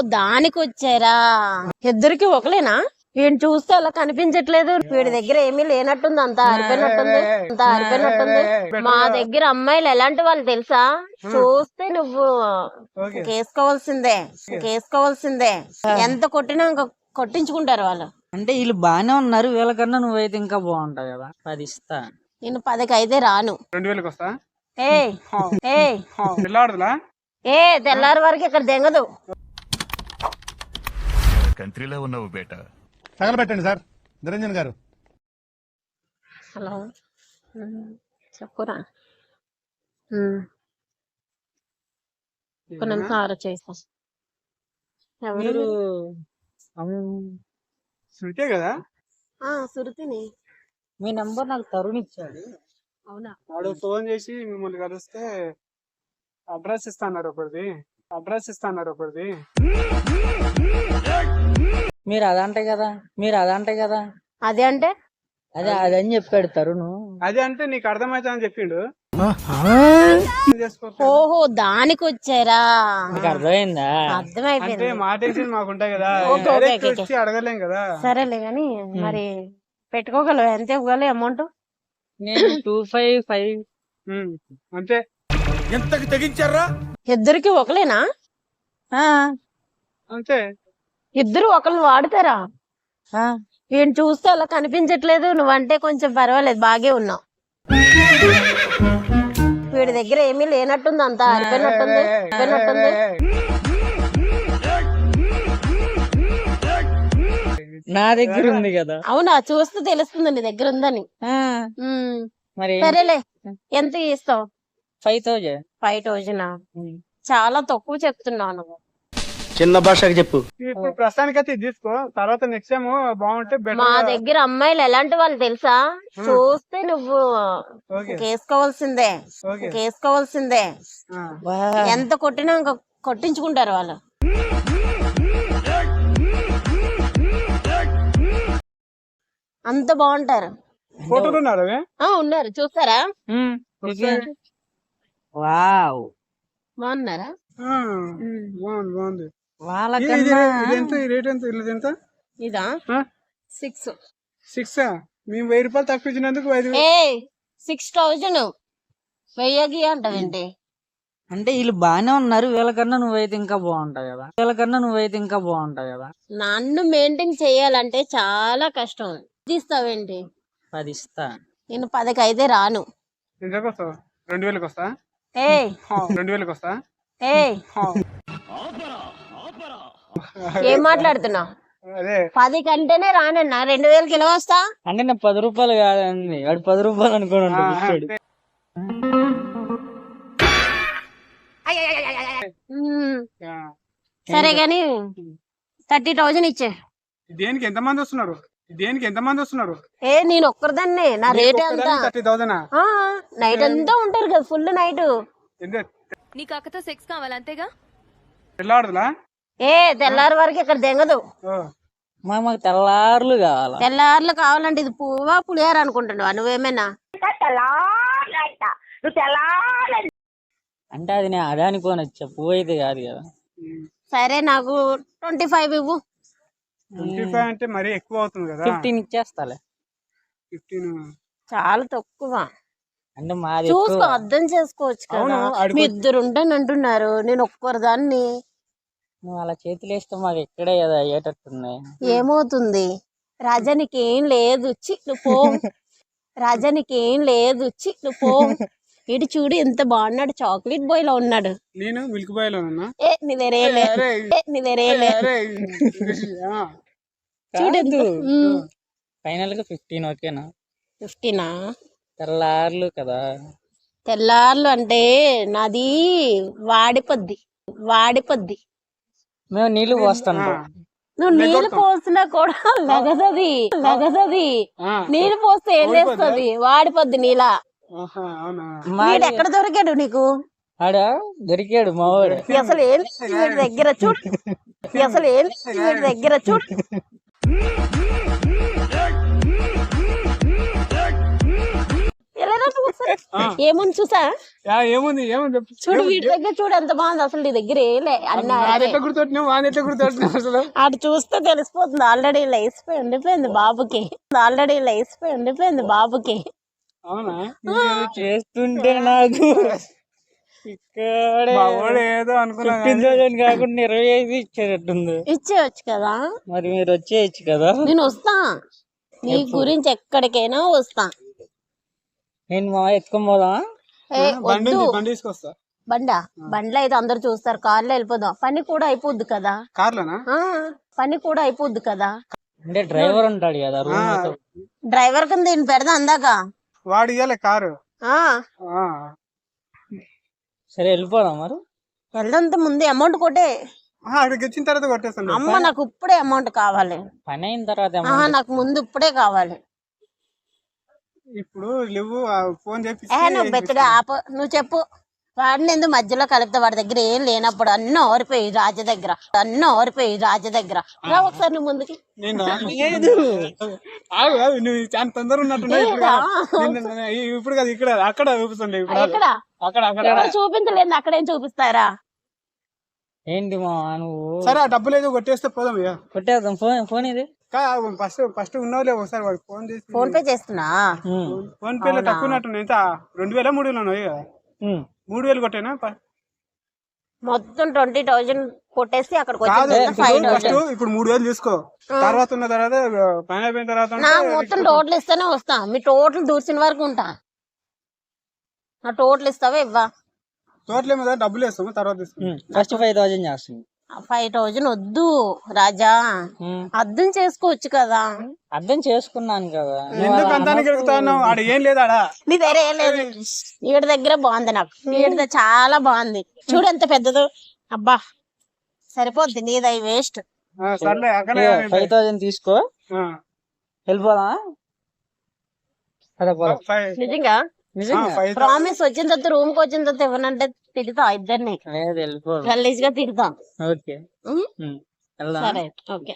దానికి వచ్చారా ఇద్దరికి ఒకలేనా? వీడిని చూస్తే అలా కనిపించట్లేదు. వీడి దగ్గర ఏమీ లేనట్టుంది. అంత ఆరిపోయినట్టుంది. అంత ఆరిపోయినట్టుంది. మా దగ్గర అమ్మాయిలు ఎలాంటి వాళ్ళు తెలుసా? చూస్తే నువ్వు కేసుకోవాల్సిందే. కేసుకోవాల్సిందే. ఎంత కొట్టినా ఇంకా కొట్టించుకుంటారు వాళ్ళు. అంటే వీళ్ళు బానే ఉన్నారు. వీళ్ళకన్నా నువ్వైతే ఇంకా బాగుంటావు కదా. అది ఇస్తా. నేను పదికి అయితే రాను. రెండు వేలకు వస్తా? ఏ ఏ తెల్లారి వరకు ఇక్కడ దెంగదు. కంట్రీలో ఉన్నావు బేటా. తగలబెట్టండి సార్. నిరంజన్ గారు. హలో. చెప్పురా. ఒక నిమిషం ఆరా చేస్తా ఎవరు? మీరు శృతే కదా? ఆ, సురతిని మీ నంబర్ నాకు తరుణ్ ఇచ్చాడు. అవునా? వాడు ఫోన్ చేసి మిమ్మల్ని కలిస్తే అడ్రస్ ఇస్తాన్నారు ఒకరిది. అడ్రస్ ఇస్తాన్నారు ఒకరిది. మీరు అదంటే కదా మీరు అదంటే కదా. అదే అంటే? అదే అదని చెప్పాడు తరుణ్ అది అంటే నీకు అర్థమవుతా అని చెప్పిండు. ఓహో దానికి వచ్చారా? మీకు అర్థమైందా? అంటే అర్థమైపోయింది మా టెన్షన్ మాకు ఉంటాయి కదా. ఓకే, డైరెక్ట్ ఓకే, వచ్చి అడగలేం కదా. సరేలే గాని మరి పెట్టుకోగలవు? ఎంత ఇవ్వగలవు అమౌంట్? నేను టూ ఫైవ్ ఫైవ్. ఉమ్, అంతే. ఇద్దరికి ఒకలేనా? అంతే. ఇద్దరు ఒకరిని వాడుతారా? వీడిని చూస్తే అలా కనిపించట్లేదు. నువ్వంటే కొంచెం పర్వాలేదు. బాగే ఉన్నావు. వీడి దగ్గర ఏమీ లేనట్టుంది. అంత ఆరిపోయినట్టుంది నా దగ్గర ఉంది కదా. అవునా? చూస్తే తెలుస్తుంది నీ దగ్గర ఉందని. ఆ, ఉమ్, మరి సరేలే. ఎంత ఇస్తావు? Five thousand. Five thousand? చాలా తక్కువ చెప్తున్నావు నువ్వు. చిన్న భాషకి చెప్పు. ఇప్పుడు ప్రస్తుతానికైతే ఇది తీసుకో. తర్వాత నెక్స్ట్ టైం బాగుంటే మా దగ్గర అమ్మాయిలు ఎలాంటి వాళ్ళు తెలుసా? చూస్తే నువ్వు ఓకే. కేసుకోవాల్సిందే ఓకే. కేసుకోవాల్సిందే ఆ, ఎంత కొట్టినా ఇంకా కొట్టించుకుంటారు వాళ్ళు. అంత బాగుంటారు. ఫోటోలు ఉన్నారు అవి? ఆ ఉన్నారు. చూస్తారా? వావ్. బాగున్నారా? ఆ, బాగుంది బాగుంది. ఈ రేట్ ఎంత? ఇది ఎంత? ఇదా? సిక్స్ సిక్స్ మేము వెయ్యి రూపాయలు తక్కువ ఇచ్చినందుకు ఐదు సిక్స్ థౌజండ్ వెయ్యకి అంటావేంటి? అంటే వీళ్ళు బానే ఉన్నారు. వీళ్ళకన్నా నువ్వైతే ఇంకా బాగుంటావు కదా. వీళ్ళకన్నా నువ్వైతే ఇంకా బాగుంటావు కదా. నన్ను మెయింటైన్ చేయాలంటే చాలా కష్టం. తీస్తావేంటి అది ఇస్తా. నేను పదికి అయితే రాను. రెండు వేలకు వస్తా ఏ రెండు వేలకు వస్తా ఏ ఆ, ఏం మాట్లాడుతున్నా అదే పది కంటేనే రానన్నా రెండు వేలకి ఎలా వస్తా అంటే నేను పది రూపాయలు కాదండి వాడు పది రూపాయలు. అంతే. ఆ, సరే గాని థర్టీ థౌజండ్ ఇచ్చే దేనికి ఎంత మంది వస్తున్నారు దేనికి ఎంత మంది వస్తున్నారు ఏ నేను ఒక్కరిదాన్నే నా రేట్ ఎంత థర్టీ థౌసండ్ నైట్ అంతా ఉంటారు కదా ఫుల్ నైట్ ఎంత నీకు అక్కతో సెక్స్ కావాలి అంతేగా పిల్లాడుదులా ఏ తెల్లారి వరకు ఇక్కడ దెంగదు మాకు తెల్లార్లు కావాలా? తెల్లారులు కావాలంటే ఇది పువ్వా పులిహార అనుకుంటున్నావా నువ్వేమైనా? అంటే. అది నేను అదే అనుకోని వచ్చా పువ్వు అయితే కాదు కదా. సరే నాకు ట్వంటీ ఫైవ్ ఇవ్వు. ట్వంటీ ఫైవ్ అంటే మరీ ఎక్కువ అవుతుంది కదా. ఫిఫ్టీన్ ఇచ్చేస్తాలే. ఫిఫ్టీన్. చాలా తక్కువ. అంటే మాది చూసుకో. అర్థం చేసుకోవచ్చు కదా. మీ ఇద్దరు ఉంటాను అంటున్నారు. నేను ఒక్కరిదాన్ని నువ్వు అలా చేతులు వేస్తే మాకు ఎక్కడే కదా అయ్యేటట్టుంది. ఏమవుతుంది? రజనికి ఏం లేదు. చి నువ్వు పో. రజనికి ఏం లేదు. చి నువ్వు పో. ఇటు చూడు ఎంత బాగున్నాడు. చాక్లెట్ బాయ్లో ఉన్నాడు. నేను మిల్క్ బాయ్లో ఉన్నా? ఏ నీ ఏ నీ చూడద్దు ఫైనల్గా ఫిఫ్టీన్ ఓకేనా? ఫిఫ్టీనా? తెల్లార్లు కదా. తెల్లార్లు అంటే నాది వాడిపోద్ది. వాడిపోద్ది. మేము నీళ్ళు పోస్తుంటాం నువ్వు నీళ్ళు పోసినా కూడా లగదది లగదది. ఆ, నీళ్ళు పోస్తే ఏం చేస్తుంది వాడిపోద్ది నీలా ఆహా, అవునా? వీడు ఎక్కడ దొరికాడు నీకు? ఆడ దొరికాడు మా వాడు. అసలు ఏం దగ్గర చూడు. అసలు ఏం దగ్గర చూడు. ఏముంది చూసా? ఏముంది ఏముంది? చెప్పు చూడు వీటి దగ్గర చూడు ఎంత బాగుంది అసలు నీ దగ్గర అన్ని అసలు? ఆడు చూస్తే తెలిసిపోతుంది ఆల్రెడీ లేసిపోయి ఉండిపోయింది బాబుకి. ఆల్రెడీ లేసిపోయి ఉండిపోయింది బాబుకి. అవునా? చేస్తుంటే నాకు ఏదో కాకుండా ఇరవై ఐదు ఇచ్చేటట్టుంది. ఇచ్చేయచ్చు కదా. మరి మీరు వచ్చేయచ్చు కదా. నేను వస్తా. నీ గురించి ఎక్కడికైనా వస్తా. నేను మా ఎత్తుకొని పోదా? ఏ బండి వద్దు. ఉంది, బండి తీసుకొస్తా. బండా? బండ్లో అయితే అందరు చూస్తారు కార్లో వెళ్ళిపోదాం. పని కూడా అయిపోద్ది కదా. కార్లోనా? ఆ పని కూడా అయిపోద్ది కదా. అంటే డ్రైవర్ ఉంటాడు కదా రూమ్. డ్రైవర్ కింద దీన్ని పెడదా అందాక. వాడు ఇయ్యాలి కారు. ఆ. ఆ. సరే వెళ్ళిపోదాం మరి. వెళ్దంత ముందు అమౌంట్ కొట్టే. ఆ, అక్కడికి వచ్చిన తర్వాత కొట్టేస్తాను. అమ్మ నాకు ఇప్పుడే అమౌంట్ కావాలి. పని అయిన తర్వాత ఆహా నాకు ముందు ఇప్పుడే కావాలి. ఇప్పుడు నువ్వు ఫోన్ ఏ నువ్వు బెత్తడే ఆప. నువ్వు చెప్పు. వాడిని ఎందుకు మధ్యలో కలిపితే వాడి దగ్గర ఏం లేనప్పుడు అన్నీ ఓరిపోయి రాజ దగ్గర. అన్నీ ఓరిపోయి రాజ దగ్గర. రా ఒకసారి నువ్వు ముందుకి. నువ్వు చాలా తొందర ఇప్పుడు లేదా? కాదు. నిన్న- నిన్న- ఈ- ఇప్పుడు కాదు ఇక్కడ అక్కడ కాదు. ఎక్కడ? అక్కడ చూపించలేదు అక్కడేం చూపిస్తారా? ఏంటి మా నువ్వు? సరే ఆ డబ్బులు ఏదో కొట్టేస్తే పోదాం ఇక. కొట్టేద్దాం. ఫోన్ ఫోన్ ఇది. ఫస్ట్ ఫస్ట్ ఉన్నావులే ఒకసారి వాడు ఫోన్ చేసి ఫోన్ పే చేస్తున్నా? ఫోన్ పేలో తక్కువ ఉన్నట్టు ఎంత? రెండు వేల మూడు వేలు ఉన్నాయి కదా. మూడు వేలు కొట్టేనా? ప- మొత్తం ట్వంటీ థౌజండ్ కొట్టేసి అక్కడికి ఫస్ట్ థౌజండ్ ఇప్పుడు మూడు వేలు తీసుకో. తర్వాత ఉన్న తర్వాత పైన అయిపోయిన తర్వాత మొత్తం టోటల్ ఇస్తేనే వస్తా. మీ టోటల్ దూర్చిన వరకు ఉంటా. నా టోటల్ ఇస్తావా ఇవ్వా? టోటల్ ఏమో డబ్బులు వేస్తాము తర్వాత ఫస్ట్ ఫైవ్ థౌసండ్ చేస్తుంది ఫైవ్ థౌజండ్ వద్దు రాజా. అర్థం చేసుకోవచ్చు కదా. అర్థం చేసుకున్నాను కదా. ఎందుకు అంతానికి ఆడ ఏం లేదు ఆడ. నీ దగ్గర ఏం లేదు. వీడి దగ్గర బాగుంది నాకు. వీడిది చాలా బాగుంది. చూడు ఎంత పెద్దదో. అబ్బా సరిపోద్ది. నీది వేస్ట్. సర్లే ఫైవ్ థౌసండ్ తీసుకో. వెళ్ళిపోదా నిజంగా? ప్రామిస్ వచ్చిన తర్వాత రూమ్కి వచ్చిన తర్వాత ఇవ్వనంటే తిడతా ఇద్దరిని. గలీజ్గా తిడతా. ఓకే. సరే ఓకే.